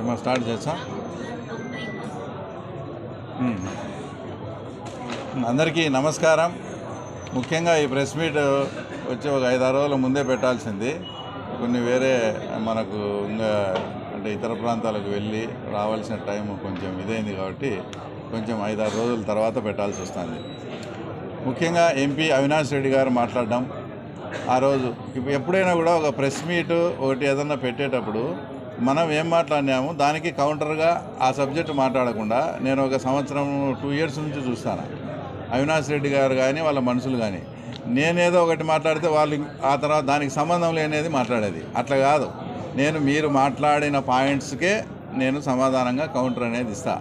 మనం స్టార్ట్ చేస్తాం అందరికీ నమస్కారం. ముఖ్యంగా ఈ ప్రెస్ మీట్ వచ్చి ఒక ఐదారు రోజుల ముందే పెట్టాల్సింది. కొన్ని వేరే మనకు ఇంకా అంటే ఇతర ప్రాంతాలకు వెళ్ళి రావాల్సిన టైం కొంచెం ఇదైంది కాబట్టి కొంచెం ఐదారు రోజుల తర్వాత పెట్టాల్సి వస్తుంది. ముఖ్యంగా ఎంపీ అవినాష్ రెడ్డి గారు మాట్లాడడం. ఆ రోజు ఇప్పుడు ఎప్పుడైనా కూడా ఒక ప్రెస్ మీట్ ఒకటి ఏదన్నా పెట్టేటప్పుడు మనం ఏం మాట్లాడినాము దానికి కౌంటర్గా ఆ సబ్జెక్ట్ మాట్లాడకుండా నేను ఒక సంవత్సరం టూ ఇయర్స్ నుంచి చూస్తాను. అవినాష్ రెడ్డి గారు కానీ వాళ్ళ మనుషులు కానీ నేనేదో ఒకటి మాట్లాడితే వాళ్ళు ఆ తర్వాత దానికి సంబంధం లేనిది మాట్లాడేది. అట్లా కాదు. నేను మీరు మాట్లాడిన పాయింట్స్కే నేను సమాధానంగా కౌంటర్ అనేది ఇస్తా.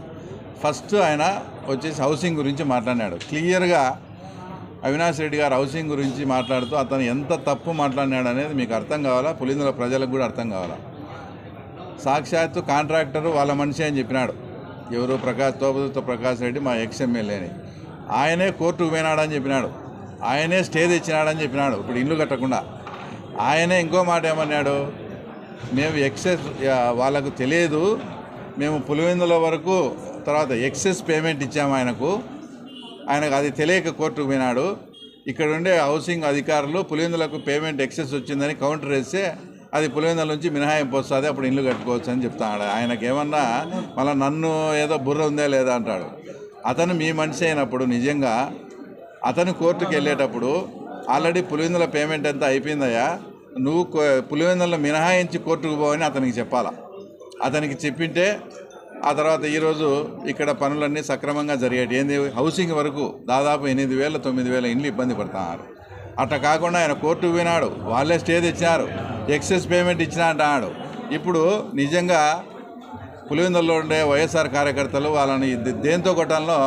ఫస్ట్ ఆయన వచ్చేసి హౌసింగ్ గురించి మాట్లాడినాడు. క్లియర్గా అవినాష్ రెడ్డి గారు హౌసింగ్ గురించి మాట్లాడుతూ అతను ఎంత తప్పు మాట్లాడినాడు అనేది మీకు అర్థం కావాలా? పులిందుల ప్రజలకు కూడా అర్థం కావాలా? సాక్షాత్తు కాంట్రాక్టరు వాళ్ళ మనిషి అని చెప్పినాడు. ఎవరు ప్రకాష్ తోపదుతో ప్రకాష్ రెడ్డి మా ఎక్స్ ఎమ్మెల్యేని ఆయనే కోర్టుకు పోయినాడని చెప్పినాడు. ఆయనే స్టే తెచ్చినాడని చెప్పినాడు. ఇప్పుడు ఇల్లు కట్టకుండా. ఆయనే ఇంకో మాట ఏమన్నాడు? మేము ఎక్సెస్ వాళ్ళకు తెలియదు. మేము పులివెందుల వరకు తర్వాత ఎక్సెస్ పేమెంట్ ఇచ్చాము ఆయనకు. ఆయనకు అది తెలియక కోర్టుకు పోయినాడు. ఇక్కడ ఉండే హౌసింగ్ అధికారులు పులివెందులకు పేమెంట్ ఎక్సెస్ వచ్చిందని కౌంటర్ వేస్తే అది పులివెందుల నుంచి మినహాయింపు వస్తుంది అప్పుడు ఇల్లు కట్టుకోవచ్చు అని చెప్తాడు. ఆయనకి ఏమన్నా మళ్ళీ నన్ను ఏదో బుర్ర ఉందా లేదా అంటాడు. అతను మీ మనిషి అయినప్పుడు నిజంగా అతను కోర్టుకు వెళ్ళేటప్పుడు ఆల్రెడీ పులివెందుల పేమెంట్ ఎంత అయిపోయిందయ్యా నువ్వు కో- పులివెందులను మినహాయించి కోర్టుకు పోవని అతనికి చెప్పాలా. అతనికి చెప్పింటే ఆ తర్వాత ఈరోజు ఇక్కడ పనులన్నీ సక్రమంగా జరిగాయి ఏంది? హౌసింగ్ వరకు దాదాపు ఎనిమిది వేల తొమ్మిది వేల ఇండ్లు ఇబ్బంది పడుతున్నారు. అట్లా కాకుండా ఆయన కోర్టుకు పోయినాడు. వాళ్ళే స్టే తెచ్చినారు. ఎక్సెస్ పేమెంట్ ఇచ్చిన అంటున్నాడు ఇప్పుడు నిజంగా పులివెందుల్లో ఉండే వైఎస్ఆర్ కార్యకర్తలు వాళ్ళని దేంతో కొట్టాలో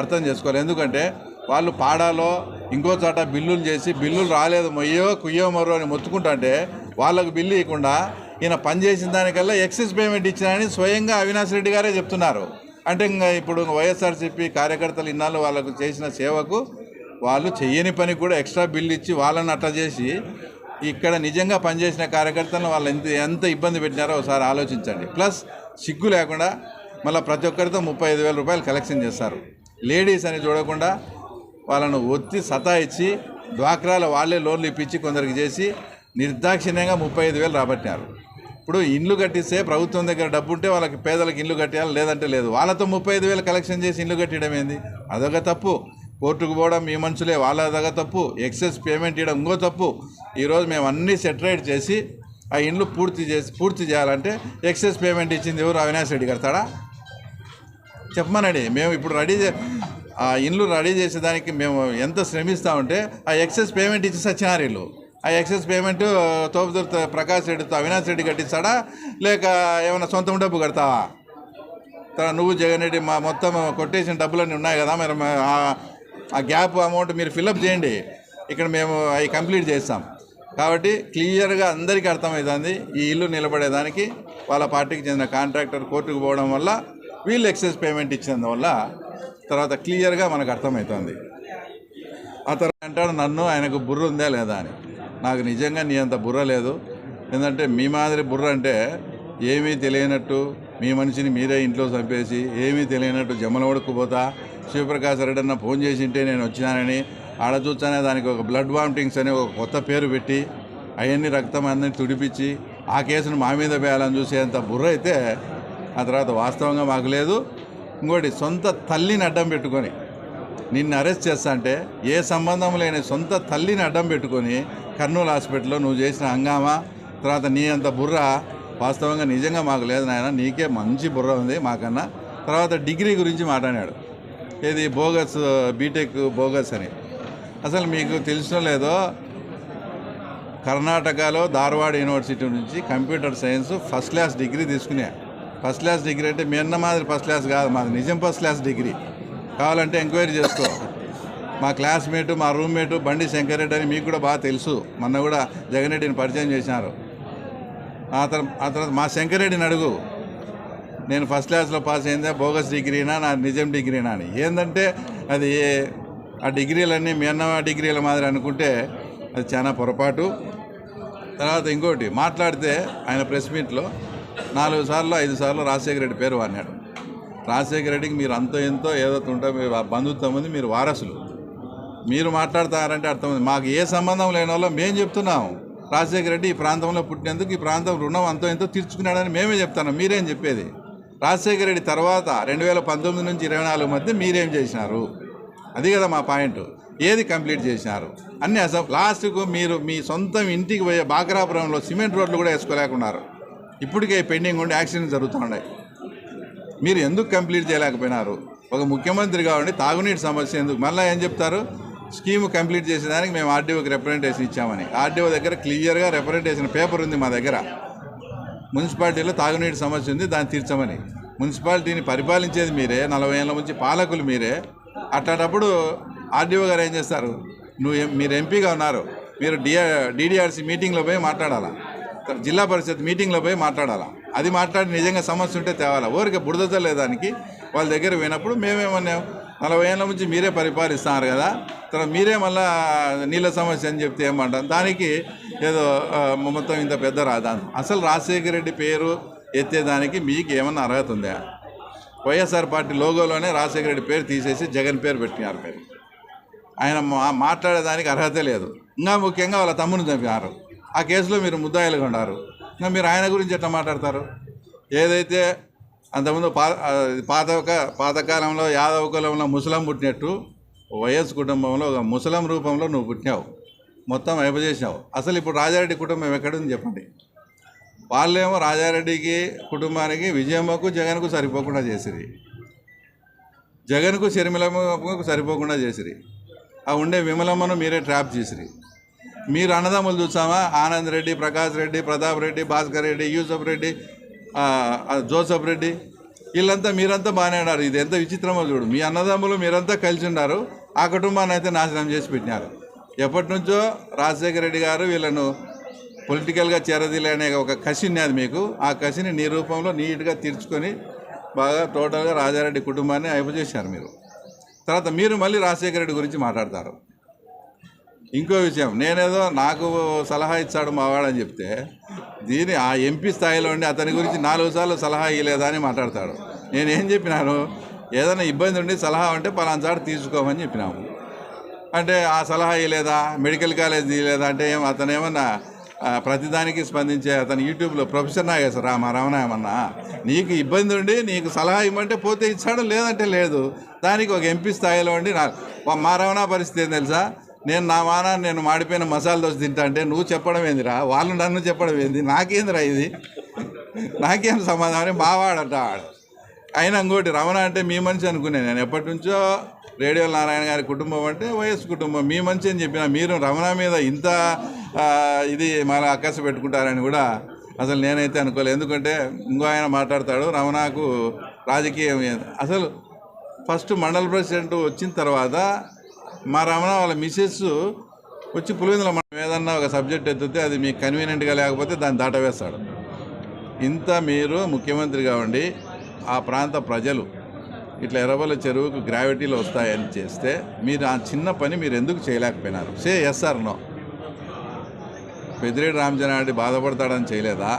అర్థం చేసుకోవాలి. ఎందుకంటే వాళ్ళు పాడాలో ఇంకో చోట బిల్లులు చేసి బిల్లులు రాలేదు మొయ్యో కుయ్యో మరో అని మొత్తుకుంటుంటే వాళ్ళకు బిల్లు ఇవ్వకుండా ఈయన పనిచేసిన దానికల్లా ఎక్సెస్ పేమెంట్ ఇచ్చినారని స్వయంగా అవినాష్ రెడ్డి గారే చెప్తున్నారు. అంటే ఇంకా ఇప్పుడు వైఎస్ఆర్సీపీ కార్యకర్తలు ఇన్నాళ్ళు వాళ్ళకు చేసిన సేవకు వాళ్ళు చెయ్యని పని కూడా ఎక్స్ట్రా బిల్లు ఇచ్చి వాళ్ళని అట్లా చేసి ఇక్కడ నిజంగా పనిచేసిన కార్యకర్తలను వాళ్ళు ఎంత ఎంత ఇబ్బంది పెట్టినారో ఒకసారి ఆలోచించండి. ప్లస్ సిగ్గు లేకుండా మళ్ళీ ప్రతి ఒక్కరితో ముప్పై ఐదు వేల రూపాయలు కలెక్షన్ చేస్తారు. లేడీస్ అని చూడకుండా వాళ్ళను ఒత్తి సతాయిచ్చి డ్వాక్రాల వాళ్ళే లోన్లు ఇప్పించి కొందరికి చేసి నిర్దాక్షిణ్యంగా ముప్పై ఐదు వేలు రాబట్టినారు. ఇప్పుడు ఇండ్లు కట్టిస్తే ప్రభుత్వం దగ్గర డబ్బు ఉంటే వాళ్ళకి పేదలకు ఇండ్లు కట్టేయాలి లేదంటే లేదు. వాళ్ళతో ముప్పై ఐదు వేలు కలెక్షన్ చేసి ఇండ్లు కట్టడం ఏంది? అదొక తప్పు. కోర్టుకు పోవడం మీ మనుషులే వాళ్ళ దగ్గర తప్పు ఎక్సెస్ పేమెంట్ ఇవ్వడం ఇంకో తప్పు. ఈరోజు మేము అన్నీ సెటరేట్ చేసి ఆ ఇండ్లు పూర్తి చేసి పూర్తి చేయాలంటే ఎక్సెస్ పేమెంట్ ఇచ్చింది ఎవరు? అవినాష్ రెడ్డి కడతాడా చెప్పమనండి మేము ఇప్పుడు రెడీ చే ఆ ఇండ్లు రెడీ చేసేదానికి మేము ఎంత శ్రమిస్తామంటే ఆ ఎక్సెస్ పేమెంట్ ఇచ్చి సచ్చినారు ఇల్లు ఆ ఎక్సెస్ పేమెంట్ తోపుదుర్తి ప్రకాష్ రెడ్డితో అవినాష్ రెడ్డి కట్టిస్తాడా? లేక ఏమైనా సొంతం డబ్బు కడతావా? తర్వాత నువ్వు జగన్ రెడ్డి మా మొత్తం కొట్టేసిన డబ్బులన్నీ ఉన్నాయి కదా మరి ఆ- గ్యాప్ అమౌంట్ మీరు ఫిల్అప్ చేయండి. ఇక్కడ మేము అవి కంప్లీట్ చేస్తాం. కాబట్టి క్లియర్గా అందరికీ అర్థమవుతుంది. ఈ ఇల్లు నిలబడేదానికి వాళ్ళ పార్టీకి చెందిన కాంట్రాక్టర్ కోర్టుకు పోవడం వల్ల వీళ్ళు ఎక్సెస్ పేమెంట్ ఇచ్చినందువల్ల తర్వాత క్లియర్గా మనకు అర్థమవుతుంది. ఆ తర్వాత అంటాడు నన్ను ఆయనకు బుర్ర ఉందా లేదా? అని. నాకు నిజంగా నీ అంత బుర్ర లేదు. ఎందుకంటే మీ మాదిరి బుర్ర అంటే ఏమీ తెలియనట్టు మీ మనిషిని మీరే ఇంట్లో చంపేసి ఏమీ తెలియనట్టు జమ్మలవడకు పోతా శివప్రకాశ్ రెడ్డి అన్న ఫోన్ చేసి ఉంటే నేను వచ్చినానని ఆడ చూస్తానే దానికి ఒక బ్లడ్ వామిటింగ్స్ అని ఒక కొత్త పేరు పెట్టి అవన్నీ రక్తం అందరిని తుడిపించి ఆ కేసును మా మీద వేయాలని చూసేంత బుర్ర అయితే ఆ తర్వాత వాస్తవంగా మాకు లేదు. ఇంకోటి సొంత తల్లిని అడ్డం పెట్టుకొని నిన్ను అరెస్ట్ చేస్తా అంటే ఏ సంబంధం లేని సొంత తల్లిని అడ్డం పెట్టుకొని కర్నూలు హాస్పిటల్లో నువ్వు చేసిన హంగామా? తర్వాత నీ అంత బుర్ర వాస్తవంగా నిజంగా మాకు లేదు నాయన నీకే మంచి బుర్ర ఉంది మాకన్నా. తర్వాత డిగ్రీ గురించి మాట్లాడాడు. ఏది బోగస్ బీటెక్ బోగస్ అని. అసలు మీకు తెలిసిన లేదో కర్ణాటకలో ధార్వాడ్ యూనివర్సిటీ నుంచి computer science first class degree తీసుకునే. ఫస్ట్ క్లాస్ డిగ్రీ అంటే మీ అన్న మాదిరి ఫస్ట్ క్లాస్ కాదు మాది నిజం ఫస్ట్ క్లాస్ డిగ్రీ. కావాలంటే ఎంక్వైరీ చేసుకో. మా క్లాస్మేటు మా రూమ్మేటు బండి శంకరెడ్డి అని మీకు కూడా బాగా తెలుసు. మొన్న కూడా జగన్ రెడ్డిని పరిచయం చేసినారు. ఆ తర్వాత ఆ తర్వాత మా శంకరెడ్డిని అడుగు. నేను ఫస్ట్ క్లాస్లో పాస్ అయిందా? బోగస్ డిగ్రీనా నా నిజం డిగ్రీనా అని. ఏంటంటే అది ఆ డిగ్రీలన్నీ మీ అన్న డిగ్రీల మాదిరి అనుకుంటే అది చాలా పొరపాటు. తర్వాత ఇంకోటి మాట్లాడితే ఆయన ప్రెస్ మీట్లో నాలుగు సార్లు ఐదు సార్లు రాజశేఖర రెడ్డి పేరు వాడినాడు. రాజశేఖర రెడ్డికి మీరు అంతో ఎంతో ఏదో ఉంటే మీరు బంధుత్వం ఉంది మీరు వారసులు. మీరు మాట్లాడతారంటే అర్థం ఉంది. మాకు ఏ సంబంధం లేని వాళ్ళు మేము చెప్తున్నాం. రాజశేఖర రెడ్డి ఈ ప్రాంతంలో పుట్టినందుకు ఈ ప్రాంతం రుణం అంతో ఎంతో తీర్చుకున్నాడని మేమే చెప్తున్నాం. మీరేం చెప్పేది? రాజశేఖర రెడ్డి తర్వాత రెండు వేల పంతొమ్మిది నుంచి ఇరవై నాలుగు మధ్య మీరేం చేసినారు? అది కదా మా పాయింట్. ఏది కంప్లీట్ చేసినారు? అన్ని అసలు లాస్ట్కు మీరు మీ సొంతం ఇంటికి పోయే బాకరాపురంలో సిమెంట్ రోడ్లు కూడా వేసుకోలేకున్నారు. ఇప్పటికే పెండింగ్ ఉండి యాక్సిడెంట్ జరుగుతున్నాయి. మీరు ఎందుకు కంప్లీట్ చేయలేకపోయినారు? ఒక ముఖ్యమంత్రి కావండి తాగునీటి సమస్య ఎందుకు? మళ్ళీ ఏం చెప్తారు? స్కీమ్ కంప్లీట్ చేసేదానికి మేము ఆర్డీఓకి రిప్రజెంటేషన్ ఇచ్చామని. ఆర్డీఓ దగ్గర క్లియర్గా రిప్రజెంటేషన్ పేపర్ ఉంది మా దగ్గర. మున్సిపాలిటీలో తాగునీటి సమస్య ఉంది దాన్ని తీర్చమని. మున్సిపాలిటీని పరిపాలించేది మీరే నలభై ఏళ్ళ నుంచి పాలకులు మీరే. అట్లాంటప్పుడు ఆర్డీఓ గారు ఏం చేస్తారు? నువ్వు మీరు ఎంపీగా ఉన్నారు. మీరు డిఆ డీడీఆర్సీ మీటింగ్లో పోయి మాట్లాడాలా? జిల్లా పరిషత్ మీటింగ్లో పోయి మాట్లాడాలా? అది మాట్లాడి నిజంగా సమస్య ఉంటే తేవాలా? ఊరికే బురద లేదానికి వాళ్ళ దగ్గర పోయినప్పుడు మేమేమన్నాం? నలభై ఏళ్ళ నుంచి మీరే పరిపాలిస్తున్నారు కదా. తర్వాత మీరే మళ్ళీ నీళ్ళ సమస్య అని చెప్తే ఏమంటాం దానికి ఏదో మొత్తం ఇంత పెద్ద రాదా? అసలు రాజశేఖర రెడ్డి పేరు ఎత్తేదానికి మీకు ఏమన్నా అర్హత ఉందా? వైఎస్ఆర్ పార్టీ లోగోలోనే రాజశేఖర రెడ్డి పేరు తీసేసి జగన్ పేరు పెట్టినారు పేరు ఆయన మా మాట్లాడేదానికి అర్హత లేదు. ఇంకా ముఖ్యంగా వాళ్ళ తమ్ముని చంపారు ఆ కేసులో మీరు ముద్దాయిలుగా ఉన్నారు. ఇంకా మీరు ఆయన గురించి ఎట్లా మాట్లాడతారు? ఏదైతే అంతకుముందు పా పాత పాతకాలంలో యాదవ కులంలో ముసలం పుట్టినట్టు వైఎస్ కుటుంబంలో ఒక ముసలం రూపంలో నువ్వు పుట్టినావు. మొత్తం అయిపోజేసినావు. అసలు ఇప్పుడు రాజారెడ్డి కుటుంబం ఎక్కడుంది చెప్పండి. వాళ్ళేమో రాజారెడ్డికి కుటుంబానికి విజయమ్మకు జగన్కు సరిపోకుండా చేసిరి జగన్కు షర్మిలమ్మకు సరిపోకుండా చేసిరి ఆ ఉండే విమలమ్మను మీరే ట్రాప్ చేసిరి మీరు అన్నదమ్ములు చూసామా? ఆనంద్ రెడ్డి ప్రకాష్ రెడ్డి ప్రతాప్ రెడ్డి భాస్కర్ రెడ్డి యూసఫ్ రెడ్డి జోసఫ్ రెడ్డి. వీళ్ళంతా మీరంతా బాగానే ఉన్నారు. ఇది ఎంత విచిత్రమో చూడు. మీ అన్నదమ్ములు మీరంతా కలిసి ఉన్నారు. ఆ కుటుంబాన్ని అయితే నాశనం చేసి పెట్టినారు. ఎప్పటి నుంచో రాజశేఖర రెడ్డి గారు వీళ్ళను పొలిటికల్గా చేరదీలనే అనే ఒక కసి ఉన్నది మీకు. ఆ కసిని నీ రూపంలో నీట్గా తీర్చుకొని బాగా టోటల్గా రాజారెడ్డి కుటుంబాన్ని అయపజేశారు మీరు. తర్వాత మీరు మళ్ళీ రాజశేఖర రెడ్డి గురించి మాట్లాడతారు. ఇంకో విషయం నేనేదో నాకు సలహా ఇచ్చాడు మావాడని చెప్తే దీని ఆ ఎంపీ స్థాయిలో ఉండి అతని గురించి నాలుగు సార్లు సలహా ఇవ్వలేదా అని మాట్లాడతాడు. నేనేం చెప్పినాను ఏదైనా ఇబ్బంది ఉండి సలహా ఉంటే పలానా తీసుకోమని చెప్పినాము. అంటే ఆ సలహా ఇవ్వలేదా మెడికల్ కాలేజ్ తీయలేదా అంటే ఏం అతను ఏమన్నా ప్రతిదానికి స్పందించే అతను యూట్యూబ్లో ప్రొఫెసర్ నాగేశ్వర రామ రమణ ఏమన్నా నీకు ఇబ్బంది ఉండి నీకు సలహా ఇవ్వమంటే పోతే ఇచ్చాడు లేదంటే లేదు. దానికి ఒక ఎంపీ స్థాయిలో ఉండి నా మా రమణ పరిస్థితి ఏం తెలుసా? నేను నా మానా నేను మాడిపోయిన మసాలా దోశ తింటా అంటే నువ్వు చెప్పడం ఏందిరా? వాళ్ళు నన్ను చెప్పడం ఏంది? నాకేందిరా ఇది? నాకేం సమాధానం? మావాడట వాడు అయినా ఇంకోటి రమణ అంటే మీ మనిషి అనుకునే నేను ఎప్పటి నుంచో రేడియో నారాయణ గారి కుటుంబం అంటే వైఎస్ కుటుంబం. మీ మంచి అని చెప్పిన మీరు రమణ మీద ఇంత ఇది మన అక్కస పెట్టుకుంటారని కూడా అసలు నేనైతే అనుకోలేదు. ఎందుకంటే ఇంకో ఆయన మాట్లాడతాడు రమణకు రాజకీయం అసలు ఫస్ట్ మండల ప్రెసిడెంట్ వచ్చిన తర్వాత మా రమణ వాళ్ళ మిసెస్ వచ్చి పులివెందుల మనం ఏదన్నా ఒక సబ్జెక్ట్ ఎత్తితే అది మీకు కన్వీనియంట్గా లేకపోతే దాన్ని దాటవేస్తాడు. ఇంత మీరు ముఖ్యమంత్రిగా ఉండి ఆ ప్రాంత ప్రజలు ఇట్లా ఎర్రబల్ల చెరువుకు గ్రావిటీలు వస్తాయని చేస్తే మీరు ఆ చిన్న పని మీరు ఎందుకు చేయలేకపోయినారు? సే ఎస్ఆర్ నో పెద్దిరెడ్డి రామచంద్రారెడ్డి బాధపడతాడని చేయలేదా?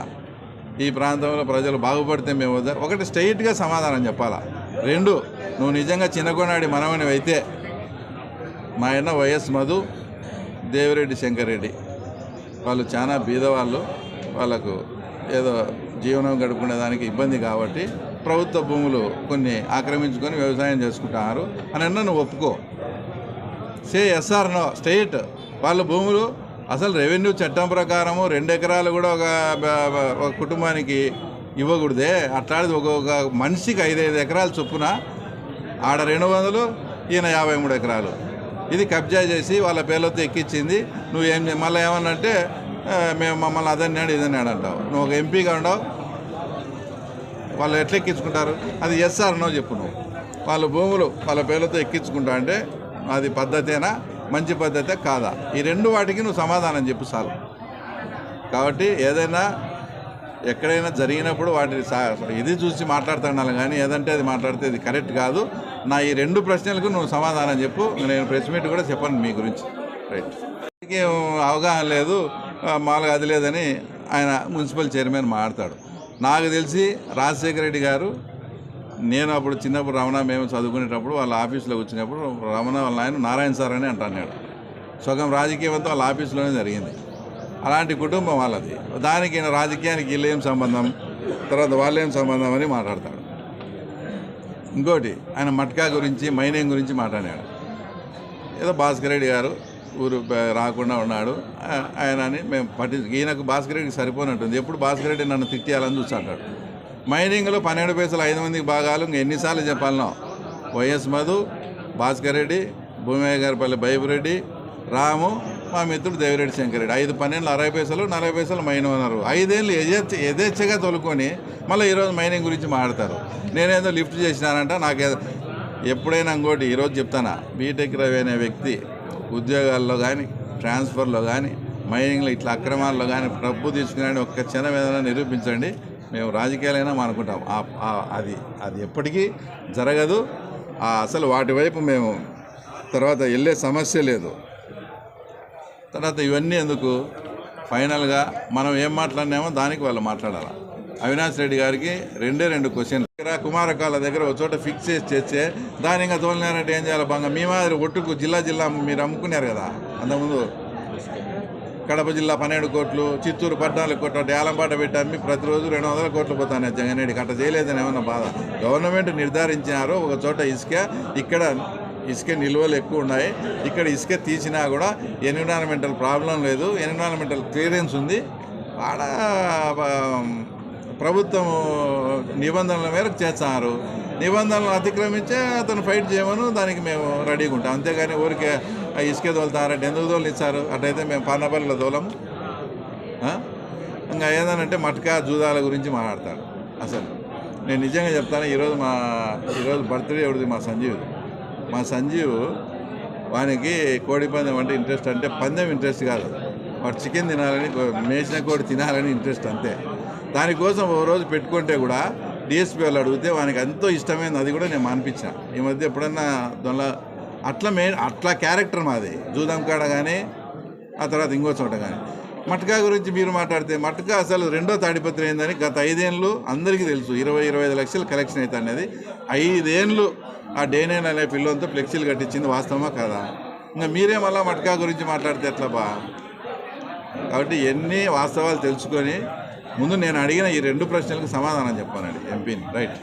ఈ ప్రాంతంలో ప్రజలు బాగుపడితే మేము వద్ద ఒకటి స్ట్రైట్గా సమాధానం చెప్పాలా? రెండు నువ్వు నిజంగా చిన్నకొనాడి మనవని అయితే మా అన్న వైఎస్ మధు దేవిరెడ్డి శంకర్రెడ్డి. వాళ్ళు చాలా బీదవాళ్ళు వాళ్ళకు ఏదో జీవనం గడుపుకునే దానికి ఇబ్బంది కాబట్టి ప్రభుత్వ భూములు కొన్ని ఆక్రమించుకొని వ్యవసాయం చేసుకుంటున్నారు అని అన్న నువ్వు ఒప్పుకో. సే ఎస్ఆర్ నో స్టేట్ వాళ్ళ భూములు అసలు రెవెన్యూ చట్టం ప్రకారము రెండు ఎకరాలు కూడా ఒక ఒక కుటుంబానికి ఇవ్వకూడదే. అట్లాంటిది ఒక మనిషికి ఐదైదు ఎకరాలు చొప్పున ఆడ రెండు వందలు ఈయన యాభై మూడు ఎకరాలు. ఇది కబ్జా చేసి వాళ్ళ పేర్లతో ఎక్కించింది. నువ్వు ఏం మళ్ళీ ఏమన్నంటే అంటే మేము మమ్మల్ని అదన్నాడు ఇదన్నాడు అంటావు. నువ్వు ఒక ఎంపీగా ఉండవు. వాళ్ళు ఎట్లా ఎక్కించుకుంటారు? అది ఎస్ఆర్నో చెప్పు నువ్వు. వాళ్ళ భూములు వాళ్ళ పేర్లతో ఎక్కించుకుంటా అంటే అది పద్ధతేనా? మంచి పద్ధతే కాదా? ఈ రెండు వాటికి నువ్వు సమాధానం చెప్పు చాలు కాబట్టి ఏదైనా ఎక్కడైనా జరిగినప్పుడు వాటిని ఇది చూసి మాట్లాడుతున్నాను కానీ ఏదంటే అది మాట్లాడితే ఇది కరెక్ట్ కాదు. నా ఈ రెండు ప్రశ్నలకు నువ్వు సమాధానం చెప్పు. నేను ప్రెస్ మీట్ కూడా చెప్పను మీ గురించి. రైట్ అవగాహన లేదు. మామూలుగా అది లేదని ఆయన మున్సిపల్ చైర్మన్ మాట్లాడతాడు నాకు తెలిసి రాజశేఖర రెడ్డి గారు నేను అప్పుడు చిన్నప్పుడు రమణ మేము చదువుకునేటప్పుడు వాళ్ళ ఆఫీస్లో వచ్చినప్పుడు రమణ వాళ్ళ ఆయన నారాయణ సార్ అని అంటున్నాడు సగం రాజకీయం అంతా వాళ్ళ ఆఫీస్లోనే జరిగింది. అలాంటి కుటుంబం వాళ్ళది. దానికి ఈయన రాజకీయానికి వీళ్ళేం సంబంధం? తర్వాత వాళ్ళేం సంబంధం అని మాట్లాడతాడు. ఇంకోటి ఆయన మట్కా గురించి మైనింగ్ గురించి మాట్లాడాడు. ఏదో భాస్కర్ రెడ్డి గారు ఊరు రాకుండా ఉన్నాడు. ఆయన అని మేము పట్టి ఈయనకు భాస్కర్ రెడ్డికి సరిపోనట్టుంది. ఎప్పుడు భాస్కర్ రెడ్డి నన్ను తిట్టేయాలని చూస్తుంటాడు. మైనింగ్లో పన్నెండు పైసలు ఐదు మందికి భాగాలు ఇంక ఎన్నిసార్లు చెప్పాలనో. వైఎస్ మధు భాస్కర్ రెడ్డి భూమయ్య గారిపల్లి బైబురెడ్డి రాము మా మిత్రుడు దేవిరెడ్డి శంకరెడ్డి ఐదు పన్నెండు అరవై పైసలు నలభై పైసలు మైన్ ఉన్నారు ఐదేళ్ళు యథేచ్ఛ యథేచ్ఛగా తొలుకొని మళ్ళీ ఈరోజు మైనింగ్ గురించి మాట్లాడతారు. నేనేదో లిఫ్ట్ చేసినానంట నాకేదో ఎప్పుడైనా ఇంకోటి ఈరోజు చెప్తానా? బీటెక్ రవి అనే వ్యక్తి ఉద్యోగాల్లో కానీ ట్రాన్స్ఫర్లో కానీ మైనింగ్లో ఇట్లా అక్రమాల్లో కానీ డబ్బు తీసుకుని ఒక్క క్షణం ఏదైనా నిరూపించండి. మేము రాజకీయాలైనా అనుకుంటాం అది అది ఎప్పటికీ జరగదు. అసలు వాటి వైపు మేము తర్వాత వెళ్ళే సమస్య లేదు. తర్వాత ఇవన్నీ ఎందుకు? ఫైనల్గా మనం ఏం మాట్లాడినామో దానికి వాళ్ళు మాట్లాడాలి? అవినాష్ రెడ్డి గారికి రెండే రెండు క్వశ్చన్లు దగ్గర కుమారకాల దగ్గర ఒక చోట ఫిక్స్ చేసి చేస్తే దాని ఇంకా తోలినారంటే ఏం చేయాలి బాగా మీ మాదిరి ఒట్టుకు జిల్లా జిల్లా మీరు అమ్ముకున్నారు కదా అంతకుముందు? కడప జిల్లా పన్నెండు కోట్లు చిత్తూరు పద్నాలుగు కోట్లు డ్యాలంపాట పెట్టి అమ్మి ప్రతిరోజు రెండు వందల కోట్లు పోతాను జగన్రెడ్డికి కట్ట చేయలేదని ఏమన్నా బాధ? గవర్నమెంట్ నిర్ధారించినారు ఒక చోట ఇసుక ఇక్కడ ఇసుక నిల్వలు ఎక్కువ ఉన్నాయి. ఇక్కడ ఇసుక తీసినా కూడా ఎన్విరాన్మెంటల్ ప్రాబ్లం లేదు. ఎన్విరాన్మెంటల్ క్లియరెన్స్ ఉంది. ఆడ ప్రభుత్వం నిబంధనల మేరకు చేస్తున్నారు నిబంధనలు అతిక్రమించే అతను ఫైట్ చేయమను దానికి మేము రెడీగా ఉంటాం. అంతేగాని ఊరికే ఆ ఇసుక తోలుతారంటే ఎందుకు తోలిచ్చారు అటైతే మేము పానపల్లిలో తోలము. ఇంకా ఏదనంటే మట్కా జూదాల గురించి మాట్లాడతాడు అసలు నేను నిజంగా చెప్తాను ఈరోజు మా ఈరోజు బర్త్డే ఎవరిది? మా సంజీవ్. మా సంజీవ్ వానికి కోడి పందెం అంటే ఇంట్రెస్ట్ అంటే పందెం ఇంట్రెస్ట్ కాదు. వాడు చికెన్ తినాలని మేసిన కోడి తినాలని ఇంట్రెస్ట్ అంతే. దానికోసం ఓ రోజు పెట్టుకుంటే కూడా డిఎస్పీ వాళ్ళు అడిగితే వానికి ఎంతో ఇష్టమైనది అది కూడా నేను మానిపించిన. ఈ మధ్య ఎప్పుడన్నా దొంగ అట్లా మెయిన్ అట్లా క్యారెక్టర్ మాది. జూదంకాడ కానీ ఆ తర్వాత ఇంకో చోట కానీ మట్కా గురించి మీరు మాట్లాడితే మట్కా అసలు రెండో తాడిపత్రి అయిందని గత ఐదేళ్ళు అందరికీ తెలుసు. ఇరవై ఇరవై ఐదు లక్షలు కలెక్షన్ అవుతుంది అనేది. ఐదేళ్ళు ఆ డేనేన్ అనే పిల్లలతో ఫ్లెక్సీలు కట్టించింది వాస్తవమా కదా? ఇంకా మీరే మళ్ళీ మట్కా గురించి మాట్లాడితే ఎట్లా బా? కాబట్టి ఎన్ని వాస్తవాలు తెలుసుకొని ముందు నేను అడిగిన ఈ రెండు ప్రశ్నలకు సమాధానం చెప్పానండి ఎంపీని. రైట్.